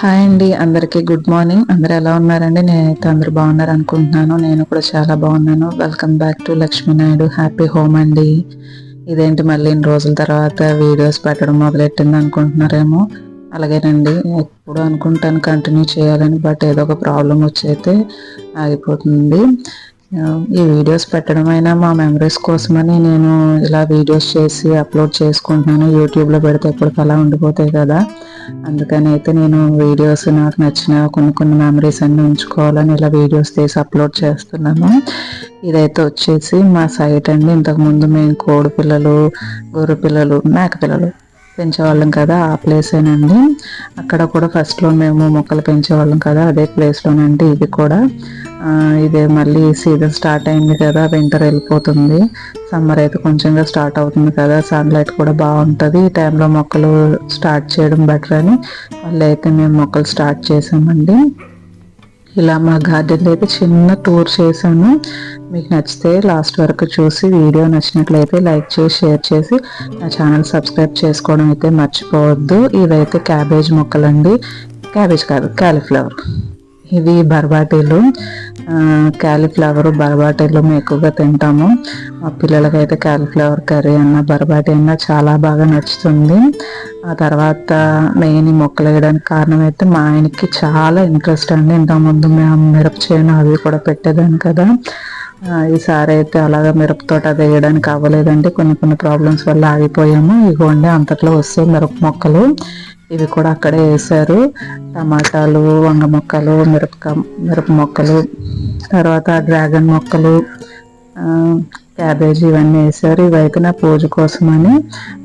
Hi అండి అందరికీ good morning. అందరు ఎలా ఉన్నారండి? నేనైతే అందరు బాగున్నారు అనుకుంటున్నాను నేను కూడా చాలా బాగున్నాను. Welcome back to Lakshmi Naidu happy home అండి. ఇదేంటి మళ్ళీ ఇన్ని రోజుల తర్వాత వీడియోస్ పెట్టడం మొదలెట్టింది అనుకుంటున్నారేమో. అలాగేనండి ఎప్పుడు అనుకుంటాను కంటిన్యూ చేయాలని బట్ ఏదో ఒక ప్రాబ్లం వచ్చి అయితే ఆగిపోతుంది. ఈ వీడియోస్ పెట్టడం అయినా మా మెమరీస్ కోసమని నేను ఇలా వీడియోస్ చేసి అప్లోడ్ చేసుకుంటున్నాను. యూట్యూబ్లో పెడితే ఎప్పటికలా అలా ఉండిపోతాయి కదా. అందుకని అయితే నేను వీడియోస్ నాకు నచ్చిన కొన్ని కొన్ని మెమరీస్ అన్ని ఉంచుకోవాలని ఇలా వీడియోస్ తీసి అప్లోడ్ చేస్తున్నాను. ఇదైతే వచ్చేసి మా సైట్ అండి. ఇంతకుముందు మేము కోడి పిల్లలు గొర్రె పిల్లలు మేక పిల్లలు పెంచేవాళ్ళం కదా ఆ ప్లేసేనండి అక్కడ కూడా ఫస్ట్లో మేము మొక్కలు పెంచేవాళ్ళం కదా అదే ప్లేస్లోనండి ఇది కూడా. ఇదే మళ్ళీ సీజన్ స్టార్ట్ అయింది కదా వింటర్ వెళ్ళిపోతుంది. సమ్మర్ అయితే కొంచెంగా స్టార్ట్ అవుతుంది కదా సన్లైట్ కూడా బాగుంటుంది. ఈ టైంలో మొక్కలు స్టార్ట్ చేయడం బెటర్ అని మళ్ళీ అయితే మేము మొక్కలు స్టార్ట్ చేసామండి. ఇలా మా గార్డెన్లో అయితే చిన్న టూర్ చేశాను. మీకు నచ్చితే లాస్ట్ వరకు చూసి వీడియో నచ్చినట్లయితే లైక్ చేసి షేర్ చేసి నా ఛానల్ సబ్స్క్రైబ్ చేసుకోవడం అయితే మర్చిపోవద్దు. ఇవైతే క్యాబేజ్ మొక్కలండి. క్యాబేజ్ కాదు క్యాలీఫ్లవర్. ఇవి బర్బాటీలు క్యాలీఫ్లవర్ బర్బాటీలు మేము ఎక్కువగా తింటాము. మా పిల్లలకైతే క్యాలీఫ్లవర్ కర్రీ అన్న బర్బాటీ అన్న చాలా బాగా నచ్చుతుంది. ఆ తర్వాత మెయిన్ మొక్కలు వేయడానికి కారణం అయితే మా ఆయనకి చాలా ఇంట్రెస్ట్ అండి. ఇంతకుముందు మేము మిరప చేయను అవి కూడా పెట్టేదాన్ని కదా. ఈసారి అయితే అలాగా మిరప తోట అది వేయడానికి అవ్వలేదండి. కొన్ని కొన్ని ప్రాబ్లమ్స్ వల్ల ఆగిపోయాము. ఇగోండి అంతట్లో వస్తే మిరప మొక్కలు. ఇవి కూడా అక్కడే వేసారు టమాటాలు వంగ మొక్కలు మిరపక మిరప మొక్కలు తర్వాత డ్రాగన్ మొక్కలు క్యాబేజీ ఇవన్నీ వేసారు ఇవైతే నా పూజ కోసమని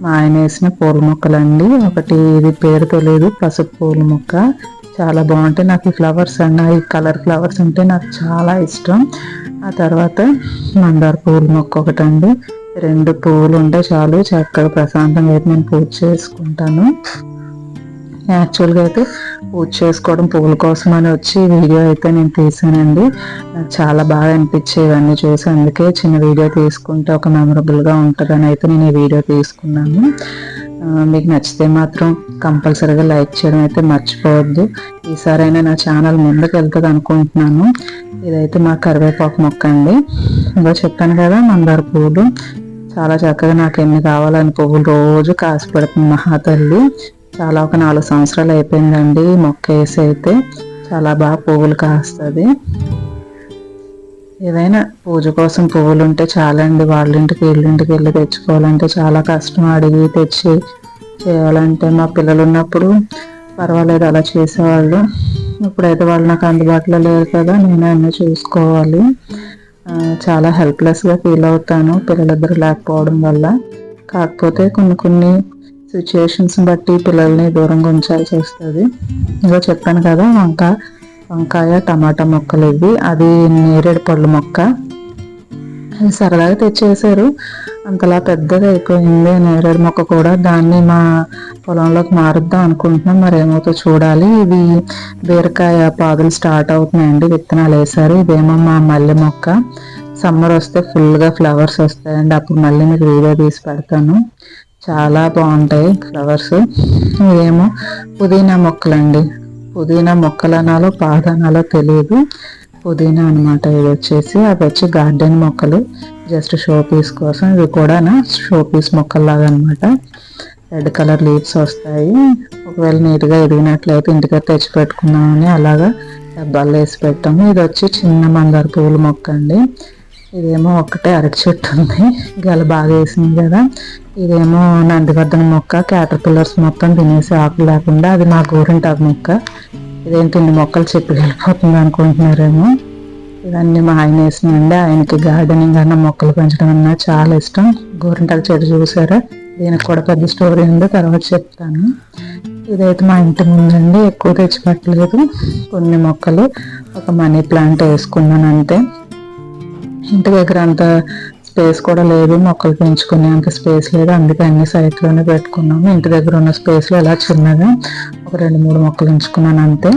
మా ఆయన వేసిన పూల మొక్కలండి. ఒకటి ఇది పేరు తెలియదు పసుపు పూల మొక్క. చాలా బాగుంటాయి. నాకు ఈ ఫ్లవర్స్ అన్న ఈ కలర్ ఫ్లవర్స్ అంటే నాకు చాలా ఇష్టం. ఆ తర్వాత మందార పూల మొక్క ఒకటండి. రెండు పువ్వులు ఉంటే చాలు. చక్కగా ప్రశాంతంగా అయితే నేను పూజ చేసుకుంటాను. యాక్చువల్గా అయితే పూజ చేసుకోవడం పువ్వుల కోసం అని వచ్చి వీడియో అయితే నేను తీసానండి. నాకు చాలా బాగా అనిపించేవన్నీ చూసి అందుకే చిన్న వీడియో తీసుకుంటే ఒక మెమరబుల్గా ఉంటుందని అయితే నేను ఈ వీడియో తీసుకున్నాను. మీకు నచ్చితే మాత్రం కంపల్సరీగా లైక్ చేయడం అయితే మర్చిపోవద్దు. ఈసారైనా నా ఛానల్ ముందుకు వెళ్తుంది అనుకుంటున్నాను. ఇదైతే మా కరివేపాకు మొక్క అండి. ఇంకా చెప్పాను కదా మందార పువ్వులు చాలా చక్కగా నాకు ఎన్ని కావాలని పువ్వులు రోజు కాసి పెడుతుంది మహాతల్లి. చాలా ఒక నాలుగు సంవత్సరాలు అయిపోయిందండి మొక్క వేసి అయితే చాలా బాగా పువ్వులు కాస్తుంది. ఏదైనా పూజ కోసం పువ్వులు ఉంటే చాలండి వాళ్ళ ఇంటికి వీళ్ళింటికి వెళ్ళి తెచ్చుకోవాలంటే చాలా కష్టం. అడిగి తెచ్చి చేయాలంటే మా పిల్లలు ఉన్నప్పుడు పర్వాలేదు అలా చేసేవాళ్ళు. ఇప్పుడైతే వాళ్ళు నాకు అందుబాటులో లేరు కదా నేను అన్నీ చూసుకోవాలి. చాలా హెల్ప్లెస్గా ఫీల్ అవుతాను పిల్లలిద్దరు లేకపోవడం వల్ల. కాకపోతే కొన్ని కొన్ని సిచ్యుయేషన్స్ బట్టి పిల్లల్ని దూరంగా ఉంచాల్సి వస్తుంది. ఇంకా చెప్పాను కదా వంక వంకాయ టమాటా మొక్కలు ఇవి. అది నేరేడు పళ్ళు మొక్క. అది సరదాగా తెచ్చేసారు అంతలా పెద్దగా అయిపోయింది. నేరేడు మొక్క కూడా దాన్ని మా పొలంలోకి మారుద్దాం అనుకుంటున్నాం. మరి ఏమవుతో చూడాలి. ఇవి బీరకాయ పాదులు స్టార్ట్ అవుతున్నాయండి. విత్తనాలు వేసారు ఇదేమో మా మల్లె మొక్క. సమ్మర్ వస్తే ఫుల్గా ఫ్లవర్స్ వస్తాయండి. అప్పుడు మళ్ళీ మీకు వీడియో తీసి పెడతాను. చాలా బాగుంటాయి ఫ్లవర్స్. ఇవేమో పుదీనా మొక్కలండి. పుదీనా మొక్కలనాలో పాదనాలో తెలియదు పుదీనా అనమాట ఇది వచ్చేసి. అవి వచ్చి గార్డెన్ మొక్కలు. జస్ట్ షో పీస్ కోసం. ఇవి కూడా షో పీస్ మొక్కల్లాగా అనమాట రెడ్ కలర్ లీవ్స్ వస్తాయి. ఒకవేళ నీట్గా ఎదిగినట్లయితే ఇంటికి తెచ్చి పెట్టుకున్నామని అలాగా డబ్బాలు వేసి పెట్టాము. ఇది వచ్చి చిన్న మందార పువ్వుల మొక్క అండి. ఇదేమో ఒక్కటే అరటి చెట్టు ఉంది. గల బాగా వేసింది కదా. ఇదేమో నందివర్ధన మొక్క క్యాటర్ పిల్లర్స్ మొత్తం తినేసి ఆకులు లేకుండా అది మా గోరింటాకు మొక్క. ఇదేంటి ఇన్ని మొక్కలు చెప్పి వెళ్ళిపోతుంది అనుకుంటున్నారేమో. ఇవన్నీ మా ఆయన వేసినండి ఆయనకి గార్డెనింగ్ అన్న మొక్కలు పెంచడం అన్న చాలా ఇష్టం. గోరింటాకు చెట్టు చూసారా? దీనికి కూడా పెద్ద స్టోరీ ఉంది. తర్వాత చెప్తాను. ఇదైతే మా ఇంటి ముందండి. ఎక్కువ తెచ్చిపెట్టలేదు. కొన్ని మొక్కలు ఒక మనీ ప్లాంట్ వేసుకున్నాను అంతే ఇంటి దగ్గర అంత స్పేస్ కూడా లేదు మొక్కలు పెంచుకునే అంత స్పేస్ లేదు. అందుకే అన్ని సైట్లోనే పెట్టుకున్నాము. ఇంటి దగ్గర ఉన్న స్పేస్లో ఇలా చిన్నగా ఒక రెండు మూడు మొక్కలు ఉంచుకున్నాను అంతే.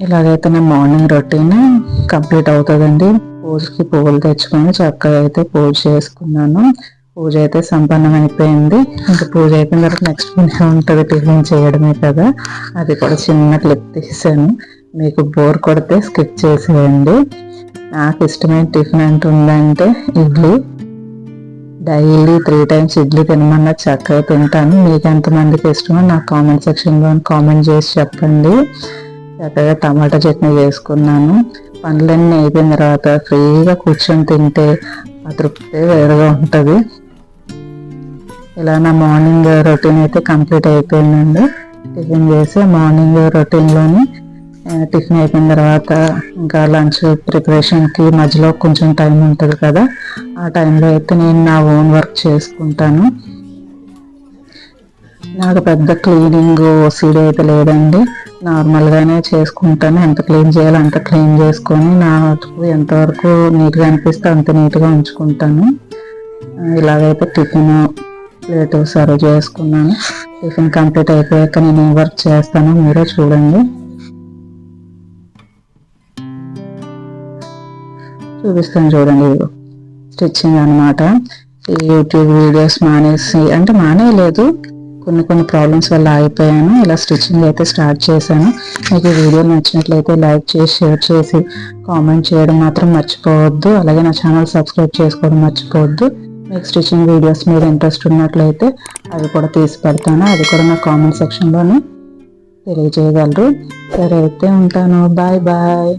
ఇలాగైతే నా మార్నింగ్ రొటీన్ కంప్లీట్ అవుతుందండి. పూజకి పువ్వులు తెచ్చుకొని చక్కగా అయితే పూజ చేసుకున్నాను. పూజ అయితే సంపన్నం అయిపోయింది. ఇంకా పూజ అయిపోయిన తర్వాత నెక్స్ట్ పని ఉంటుంది టిఫిన్ చేయడమే కదా. అది కూడా చిన్న క్లిప్ తీసాను. మీకు బోర్ కొడితే స్కిప్ చేసేయండి. నాకు ఇష్టమైన tiffin అంటుందంటే idli. Daily three times idli తినమన్నా చక్కగా తింటాను. మీకు ఎంతమందికి ఇష్టమో నాకు కామెంట్ సెక్షన్లో కామెంట్ చేసి చెప్పండి. చక్కగా టమాటా చట్నీ చేసుకున్నాను. పనులన్నీ అయిపోయిన తర్వాత ఫ్రీగా కూర్చొని తింటే ఆ తృప్తి వేరుగా ఉంటుంది. ఇలా నా మార్నింగ్ రొటీన్ అయితే కంప్లీట్ అయిపోయిందండి. టిఫిన్ చేసి మార్నింగ్ రొటీన్లోని టిఫిన్ అయిపోయిన తర్వాత ఇంకా లంచ్ ప్రిపరేషన్కి మధ్యలో కొంచెం టైం ఉంటుంది కదా. ఆ టైంలో అయితే నేను నా ఓన్ వర్క్ చేసుకుంటాను. నాకు పెద్ద క్లీనింగ్ ఓసీడీ అయితే లేదండి. నార్మల్గానే చేసుకుంటాను. ఎంత క్లీన్ చేయాలో అంత క్లీన్ చేసుకొని నాకు ఎంతవరకు నీట్గా అనిపిస్తే అంత నీట్గా ఉంచుకుంటాను. ఇలాగైతే టిఫిన్ ప్లేట్ సర్వ్ చేసుకున్నాను. టిఫిన్ కంప్లీట్ అయిపోయాక నేను వర్క్ చేస్తాను మీరే చూడండి. చూపిస్తాను చూడండి స్టిచ్చింగ్ అనమాట ఈ యూట్యూబ్ వీడియోస్ మానేసి అంటే మానేయలేదు. కొన్ని కొన్ని ప్రాబ్లమ్స్ వల్ల ఆగిపోయాను. ఇలా స్టిచ్చింగ్ అయితే స్టార్ట్ చేశాను. మీకు వీడియో నచ్చినట్లయితే లైక్ చేసి షేర్ చేసి కామెంట్ చేయడం మాత్రం మర్చిపోవద్దు. అలాగే నా ఛానల్ సబ్స్క్రైబ్ చేసుకోవడం మర్చిపోవద్దు. మీకు స్టిచ్చింగ్ వీడియోస్ మీద ఇంట్రెస్ట్ ఉన్నట్లయితే అవి కూడా తీసి పెడతాను. అది కూడా నా కామెంట్ సెక్షన్లోనే తెలియజేయగలరు. సరే అయితే ఉంటాను. Bye bye